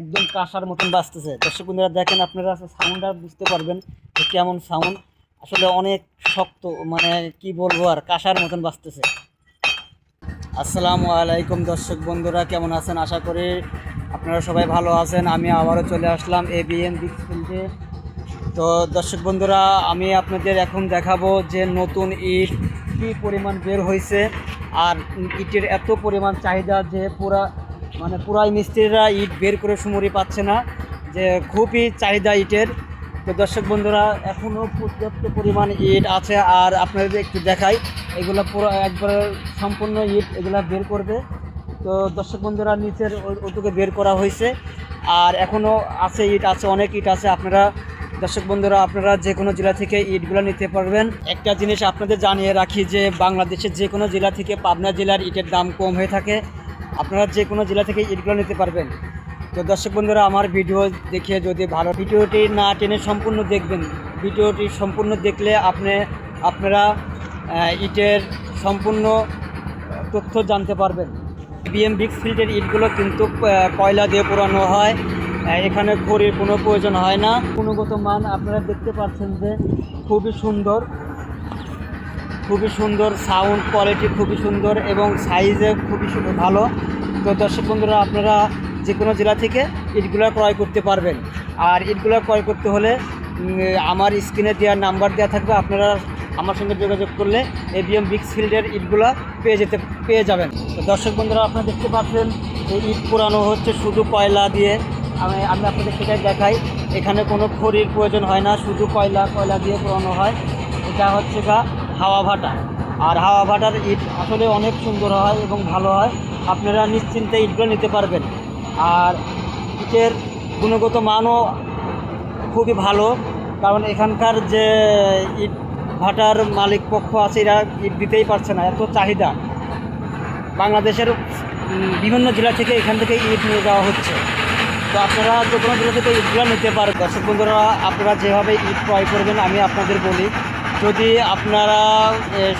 একদম কাঁসার মতন বাজতেছে। দর্শক বন্ধুরা, দেখেন আপনারা সাউন্ডটা বুঝতে পারবেন কেমন সাউন্ড আসলে অনেক শক্ত মানে কি বলব আর, কাঁসার মতন বাজতেছে। আসসালামু আলাইকুম দর্শক বন্ধুরা, কেমন আছেন? আশা করি আপনারা সবাই ভালো আছেন। আমি আবারও চলে আসলাম এ বি এম ফিল্ডে তো দর্শক বন্ধুরা, আমি আপনাদের এখন দেখাবো যে নতুন ইট কী পরিমাণ বের হয়েছে আর ইটের এত পরিমাণ চাহিদা যে পুরা মানে পুরাই মিস্ত্রিরা ইট বের করে সুমরি পাচ্ছে না, যে খুবই চাহিদা ইটের। তো দর্শক বন্ধুরা এখনও পর্যাপ্ত পরিমাণ ইট আছে, আর আপনাদের একটু দেখাই, এগুলো পুরো একবারে সম্পূর্ণ ইট এগুলো বের করবে। তো দর্শক বন্ধুরা, নিচের ওটুকে বের করা হয়েছে, আর এখনও আছে ইট, আছে অনেক ইট আছে, আপনারা, দর্শক বন্ধুরা, আপনারা যে কোনো জেলা থেকে ইটগুলো নিতে পারবেন। একটা জিনিস আপনাদের জানিয়ে রাখি যে, বাংলাদেশের যে কোনো জেলা থেকে পাবনা জেলার ইটের দাম কম হয়ে থাকে। আপনারা যে কোনো জেলা থেকে ইটগুলো নিতে পারবেন। তো দর্শক বন্ধুরা, আমার ভিডিও দেখে যদি ভালো ভিডিওটি না টেনে সম্পূর্ণ দেখবেন, ভিডিওটি সম্পূর্ণ দেখলে আপনি, আপনারা ইটের সম্পূর্ণ তথ্য জানতে পারবেন। বিএম বিগ ফিল্ডের ইটগুলো কিন্তু কয়লা দিয়ে পোড়ানো হয়। এখানে খড়ির কোনো প্রয়োজন হয় না। গুণগত মান আপনারা দেখতে পাচ্ছেন যে খুবই সুন্দর। খুবই সুন্দর সাউন্ড কোয়ালিটি খুবই সুন্দর এবং সাইজে খুবই ভালো। তো দর্শক বন্ধুরা, আপনারা যে কোনো জেলা থেকে ইটগুলো ক্রয় করতে পারবেন। আর ইটগুলো ক্রয় করতে হলে আমার স্ক্রিনে দেওয়ার নাম্বার দেওয়া থাকবে, আপনারা আমার সঙ্গে যোগাযোগ করলে এবিএম বিক্স ফিল্ডের ইটগুলো পেয়ে যেতে, পেয়ে যাবেন। তো দর্শক বন্ধুরা, আপনারা দেখতে পাচ্ছেন, এই ইট পোড়ানো হচ্ছে শুধু কয়লা দিয়ে। আমি আমি আপনাদের সেটাই দেখাই, এখানে কোনো খড়ির প্রয়োজন হয় না, শুধু কয়লা কয়লা দিয়ে পোড়ানো হয়। এটা হচ্ছে গা হাওয়া ভাটা। আর হাওয়া ভাটার ইট আসলে অনেক সুন্দর হয় এবং ভালো হয়। আপনারা নিশ্চিন্তে ইটগুলো নিতে পারবেন। আর ইটের গুণগত মানও খুবই ভালো। কারণ এখানকার যে ইট ভাটার মালিক পক্ষ আছে, এরা ইট দিতেই পারছে না, এত চাহিদা। বাংলাদেশের বিভিন্ন জেলা থেকে এখান থেকে ইট নিয়ে যাওয়া হচ্ছে। তো আপনারা যে কোনো জেলা থেকে ইটগুলো নিতে পারেন দর্শক বন্ধুরা, আপনারা যেভাবে ইট ক্রয় করবেন, আমি আপনাদের বলি। যদি আপনারা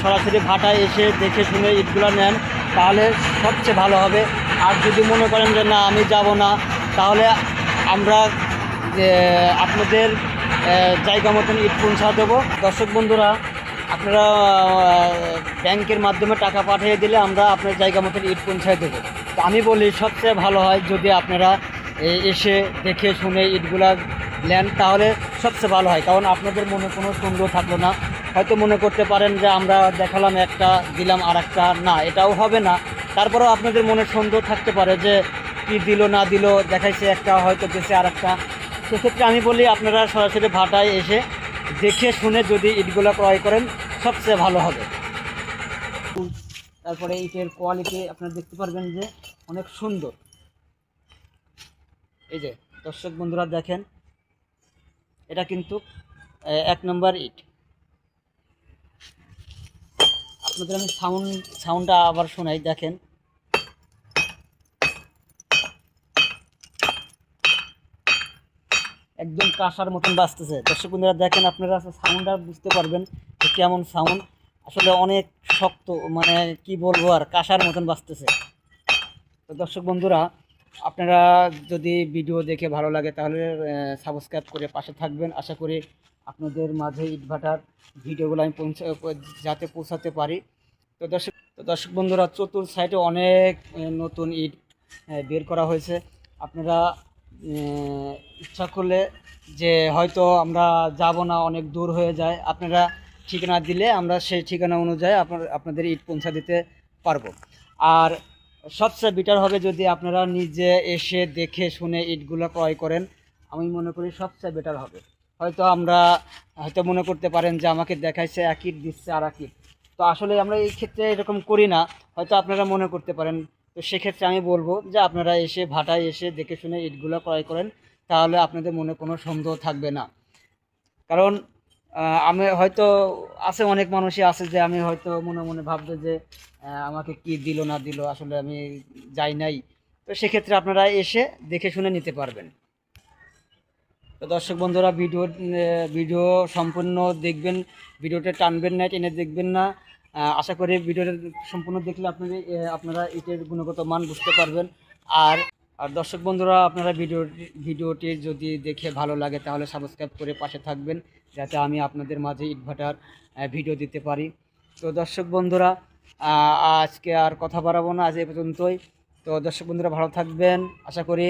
সরাসরি ভাটায় এসে দেখে শুনে ইটগুলো নেন, তাহলে সবচেয়ে ভালো হবে। আর যদি মনে করেন যে না, আমি যাব না, তাহলে আমরা আপনাদের জায়গা মতন ইট পৌঁছা দেবো। দর্শক বন্ধুরা, আপনারা ব্যাংকের মাধ্যমে টাকা পাঠিয়ে দিলে আমরা আপনার জায়গা মতন ইট পৌঁছায় দেবো। আমি বলি, সবচেয়ে ভালো হয় যদি আপনারা এসে দেখে শুনে ইটগুলা নেন, তাহলে সবচেয়ে ভালো হয়। কারণ আপনাদের মনে কোনো সন্দেহ থাকল না। হয়তো মনে করতে পারেন যে আমরা দেখালাম একটা, দিলাম আর না, এটাও হবে না। তারপরেও আপনাদের মনে সন্দেহ থাকতে পারে যে কি দিল, না দিল, দেখাইছে একটা, হয়তো দেশে আর একটা সেক্ষেত্রে আমি বলি, আপনারা সরাসরি ভাটায় এসে দেখে শুনে যদি ইটগুলো ক্রয় করেন, সবচেয়ে ভালো হবে। তারপরে ইটের কোয়ালিটি আপনারা দেখতে পারবেন যে অনেক সুন্দর। এই যে, দর্শক বন্ধুরা দেখেন, এটা কিন্তু এক নম্বর ইট। আপনাদের আমি সাউন্ড, সাউন্ডটা আবার শোনাই, দেখেন। একদম কাঁসার মতন বাজতেছে। দর্শক বন্ধুরা দেখেন, আপনারা সাউন্ডটা বুঝতে পারবেন যে কেমন সাউন্ড। আসলে অনেক শক্ত মানে কি বলব আর, কাঁসার মতন বাজতেছে। তো দর্শক বন্ধুরা আপনারা যদি ভিডিও দেখে ভালো লাগে তাহলে সাবস্ক্রাইব করে পাশে থাকবেন। আশা করি আপনাদের মাঝে ইটভাটার ভিডিওগুলো আমি পৌঁছা, যাতে পৌঁছাতে পারি। তো দর্শক তো দর্শক বন্ধুরা, চতুর সাইডে অনেক নতুন ইট বের করা হয়েছে। আপনারা ইচ্ছা করলে যে হয়তো আমরা যাব না, অনেক দূর হয়ে যায়, আপনারা ঠিকানা দিলে আমরা সেই ঠিকানা অনুযায়ী আপনার, আপনাদের ইট পৌঁছা দিতে পারব। আর সবচেয়ে বেটার হবে যদি আপনারা নিজে এসে দেখে শুনে ইটগুলো ক্রয় করেন, আমি মনে করি সবচেয়ে বেটার হবে। হয়তো আমরা হয়তো মনে করতে পারেন যে আমাকে দেখাইছে এক ইট, দিচ্ছে আর এক ইট। তো আসলে আমরা এই ক্ষেত্রে এরকম করি না। হয়তো আপনারা মনে করতে পারেন। তো সেক্ষেত্রে আমি বলব যে আপনারা এসে ভাটায় এসে দেখে শুনে ইটগুলো ক্রয় করেন, তাহলে আপনাদের মনে কোনো সন্দেহ থাকবে না। কারণ আমি হয়তো আছে অনেক মানুষই আছে যে আমি হয়তো মনে মনে ভাববে যে আমাকে কি দিল না দিল, আসলে আমি যাই নাই। তো সেক্ষেত্রে আপনারা এসে দেখে শুনে নিতে পারবেন। তো দর্শক বন্ধুরা, ভিডিও ভিডিও সম্পূর্ণ দেখবেন, ভিডিওটা টানবেন না, টেনে দেখবেন না। আশা করি ভিডিওটা সম্পূর্ণ দেখলে আপনাদের আপনারা ইটের গুণগত মান বুঝতে পারবেন। আর আর দর্শক বন্ধুরা, আপনারা ভিডিও ভিডিওটি যদি দেখে ভালো লাগে, তাহলে সাবস্ক্রাইব করে পাশে থাকবেন। যাতে আমি আপনাদের মাঝে ইনভার্টার ভিডিও দিতে পারি। তো দর্শক বন্ধুরা আজকে আর কথা বাড়াবো না, আজ এ পর্যন্তই। তো দর্শক বন্ধুরা, ভালো থাকবেন। আশা করি